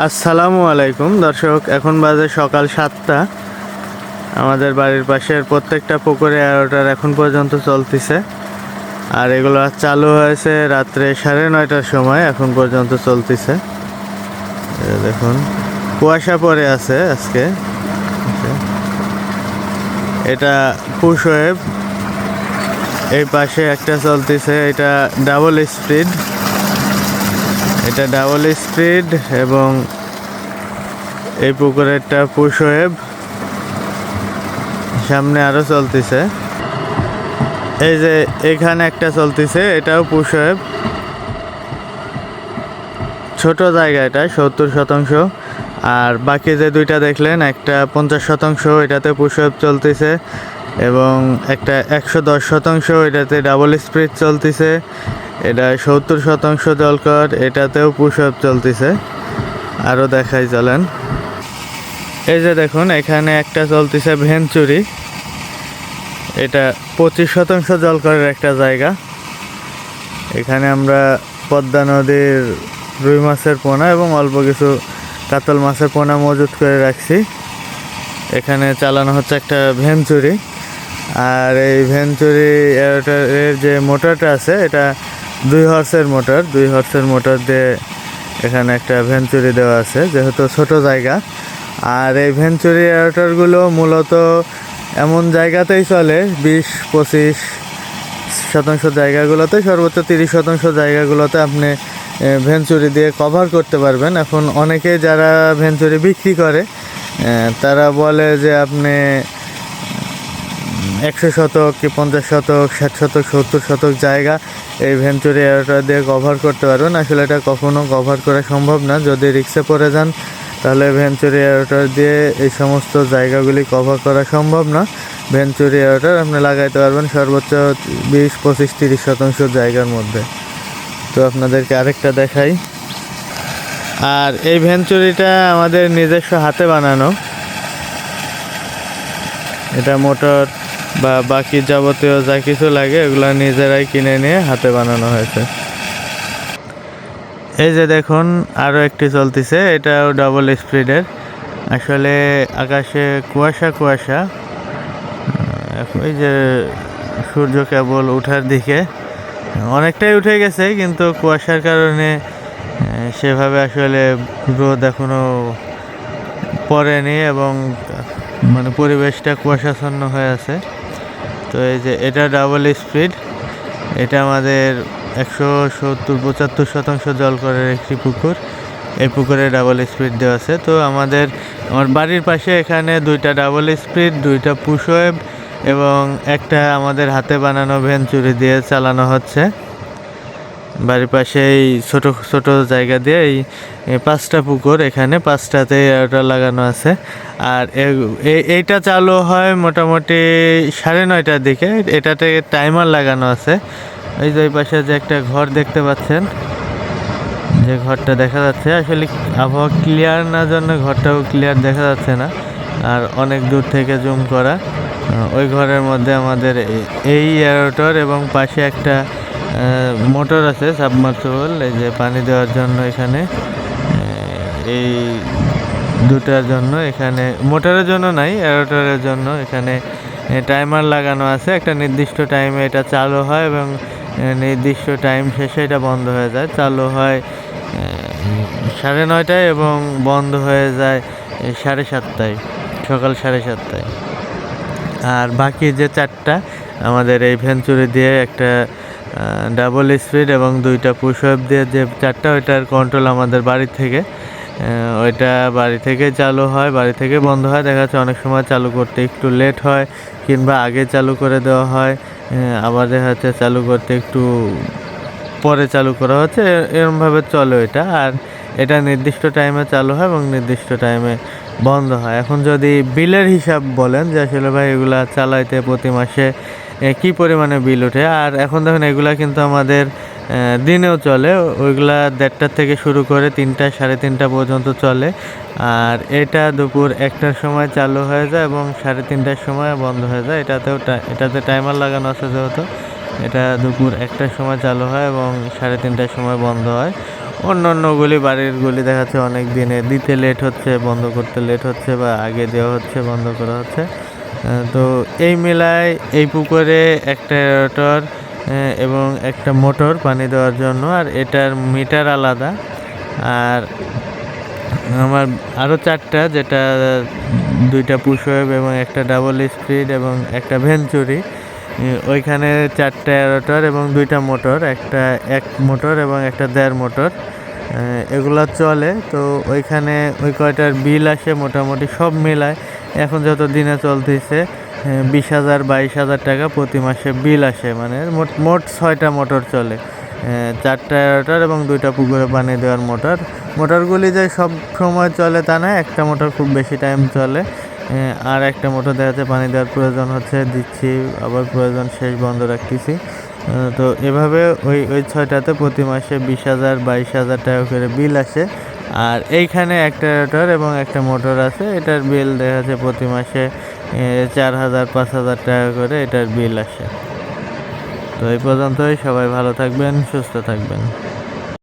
আসসালামু আলাইকুম, দর্শক, এখন বাজে সকাল সাতটা। আমাদের বাড়ির পাশের প্রত্যেকটা পুকুরে এগারোটার এখন পর্যন্ত চলতেছে। আর এগুলো চালু হয়েছে রাত্রে সাড়ে নয়টার সময়, এখন পর্যন্ত চলতেছে। দেখুন, কুয়াশা পড়ে আছে আজকে। এটা পুশ এই পাশে একটা চলতেছে, এটা ডাবল স্পিড। এটা ডাবল স্পিড এবং এই পুকুরেরটা ওয়েভ সামনে আরও চলতেছে। এই যে এখানে একটা চলতেছে, এটাও ওয়েভ ছোট জায়গা এটা, সত্তর শতাংশ। আর বাকি যে দুইটা দেখলেন, একটা পঞ্চাশ শতাংশ এটাতে ওয়েভ চলতেছে এবং একটা একশো দশ শতাংশ এটাতে ডাবল স্পিড চলতেছে। এটা সত্তর শতাংশ জলকর এটাতেও পুশ আপ চলতেছে। আরও দেখাই চলেন। এই যে দেখুন, এখানে একটা চলতেছে ভেঞ্চুরি এটা পঁচিশ শতাংশ জলকরের একটা জায়গা। এখানে আমরা পদ্মা নদীর রুই মাছের পোনা এবং অল্প কিছু কাতল মাছের পোনা মজুত করে রাখছি। এখানে চালানো হচ্ছে একটা ভেঞ্চুরি আর এই ভেঞ্চুরি এর যে মোটরটা আছে, এটা দুই হর্সের মোটর, দুই হর্সের মোটর দিয়ে এখানে একটা ভেঞ্চুরি দেওয়া আছে, যেহেতু ছোট জায়গা। আর এই ভেঞ্চুরি এয়ারটারগুলো মূলত এমন জায়গাতেই চলে, বিশ, পঁচিশ শতাংশ জায়গাগুলোতে, সর্বোচ্চ তিরিশ শতাংশ জায়গাগুলোতে আপনি ভেঞ্চুরি দিয়ে কভার করতে পারবেন। এখন অনেকে যারা ভেঞ্চুরি বিক্রি করে তারা বলে যে আপনি একশো শতক কি পঞ্চাশ শতক, ষাট শতক, সত্তর শতক জায়গা এই ভেঞ্চুরি এয়ারটা দিয়ে কভার করতে পারবেন। আসলে এটা কখনো কভার করা সম্ভব না। যদি রিক্সে পড়ে যান, তাহলে ভেঞ্চুরি এয়ারটার দিয়ে এই সমস্ত জায়গাগুলি কভার করা সম্ভব না। ভেঞ্চুরি এয়ারটার আপনি লাগাইতে পারবেন সর্বোচ্চ বিশ, পঁচিশ, তিরিশ শতাংশ জায়গার মধ্যে। তো আপনাদেরকে আরেকটা দেখাই। আর এই ভেঞ্চুরিটা আমাদের নিজস্ব হাতে বানানো। এটা মোটর বা বাকি যাবতীয় যা কিছু লাগে এগুলো নিজেরাই কিনে নিয়ে হাতে বানানো হয়েছে। এই যে দেখুন আরও একটি চলতেছে, এটাও ডাবল স্পিডের আসলে আকাশে কুয়াশা কুয়াশা। এই যে সূর্য কেবল উঠার দিকে। অনেকটাই উঠে গেছে, কিন্তু কুয়াশার কারণে সেভাবে আসলে রোদ এখনও পড়েনি এবং মানে পরিবেশটা কুয়াশাচ্ছন্ন হয়ে আছে। তো এই যে এটা ডাবল স্পিড এটা আমাদের একশো সত্তর, পঁচাত্তর শতাংশ জল করার একটি পুকুর। এই পুকুরে ডাবল স্পিড দেওয়া আছে। তো আমাদের, আমার বাড়ির পাশে এখানে দুইটা ডাবল স্পিড দুইটা পুশোয়েব এবং একটা আমাদের হাতে বানানো ভেঞ্চুরি দিয়ে চালানো হচ্ছে। বাড়ির পাশে এই ছোট ছোট জায়গা দিয়ে এই পাঁচটা পুকুর, এখানে পাঁচটাতে ওটা লাগানো আছে। আর এইটা চালু হয় মোটামুটি সাড়ে নয়টার দিকে। এটাতে টাইমার লাগানো আছে। এই যে পাশে যে একটা ঘর দেখতে পাচ্ছেন, যে ঘরটা দেখা যাচ্ছে। আসলে আবহাওয়া ক্লিয়ার না জন্য ঘরটাও ক্লিয়ার দেখা যাচ্ছে না। আর অনেক দূর থেকে জুম করা। ওই ঘরের মধ্যে আমাদের এই এয়ারোটর এবং পাশে একটা মোটর আছে সাবমার্সিবল এই যে পানি দেওয়ার জন্য এখানে। এই দুটার জন্য এখানে, মোটরের জন্য নাই এয়ারোটরের জন্য এখানে টাইমার লাগানো আছে। একটা নির্দিষ্ট টাইমে এটা চালু হয় এবং নির্দিষ্ট টাইম শেষে এটা বন্ধ হয়ে যায়। চালু হয় সাড়ে নয়টায় এবং বন্ধ হয়ে যায় সাড়ে সাতটায়, সকাল সাড়ে সাতটায়। আর বাকি যে চারটা, আমাদের এই ভেঞ্চুরি দিয়ে একটা ডাবল স্পিড এবং দুইটা পুশ ওয়েভ দিয়ে যে চারটা, ওইটার কন্ট্রোল আমাদের বাড়ি থেকে। ওইটা বাড়ি থেকে চালু হয়, বাড়ি থেকে বন্ধ হয়। দেখা যাচ্ছে অনেক সময় চালু করতে একটু লেট হয় কিংবা আগে চালু করে দেওয়া হয়। আবার দেখা যাচ্ছে চালু করতে একটু পরে চালু করা হচ্ছে। এরমভাবে চলে এটা। আর এটা নির্দিষ্ট টাইমে চালু হয় এবং নির্দিষ্ট টাইমে বন্ধ হয়। এখন যদি বিলের হিসাব বলেন যে আসলে ভাই এগুলা চালাইতে প্রতি মাসে কি পরিমাণে বিল ওঠে? আর এখন দেখুন এগুলা কিন্তু আমাদের দিনেও চলে। ওইগুলা দেড়টার থেকে শুরু করে তিনটা সাড়ে তিনটা পর্যন্ত চলে। আর এটা দুপুর একটার সময় চালু হয়ে যায় এবং সাড়ে তিনটার সময় বন্ধ হয়ে যায়। এটাতেও এটাতে টাইমার লাগানো আছে যেহেতু। এটা দুপুর একটার সময় চালু হয় এবং সাড়ে তিনটার সময় বন্ধ হয়। অন্য অন্যগুলি বাড়ির গুলি দেখাচ্ছে অনেক দিনে। দিতে লেট হচ্ছে, বন্ধ করতে লেট হচ্ছে বা আগে দেওয়া হচ্ছে, বন্ধ করা হচ্ছে। তো এই মেলায়, এই পুকুরে একটা এরেটর এবং একটা মোটর পানি দেওয়ার জন্য, আর এটার মিটার আলাদা। আর আমার আরও চারটা, যেটা দুইটা পুষওয়েব এবং একটা ডাবল স্পিড এবং একটা ভেঞ্চুরি ওইখানে চারটা এরোটর এবং দুইটা মোটর একটা এক মোটর এবং একটা দেড় মোটর এগুলো চলে। তো ওইখানে ওই কয়টার বিল আসে মোটামুটি সব মিলায়। এখন যত দিনে চলতেছে বিশ হাজার, বাইশ হাজার টাকা প্রতি মাসে বিল আসে মানে মোট মোট ছয়টা মোটর চলে। চারটা এরোটার এবং দুইটা পুকুরে পানি দেওয়ার মোটর। মোটরগুলি যে সব সময় চলে তা না, একটা মোটর খুব বেশি টাইম চলে। আর একটা মোটর দেখা যাচ্ছে পানি দেওয়ার প্রয়োজন হচ্ছে, দিচ্ছি, আবার প্রয়োজন শেষ বন্ধ রাখতেছি। তো এভাবে ওই ওই ছয়টাতে প্রতি মাসে বিশ হাজার, বাইশ হাজার টাকা করে বিল আসে। আর এইখানে একটা রোটার এবং একটা মোটর আছে। এটার বিল দেখা যাচ্ছে প্রতি মাসে চার হাজার পাঁচ হাজার টাকা করে এটার বিল আসে। তো এই পর্যন্তই। সবাই ভালো থাকবেন, সুস্থ থাকবেন।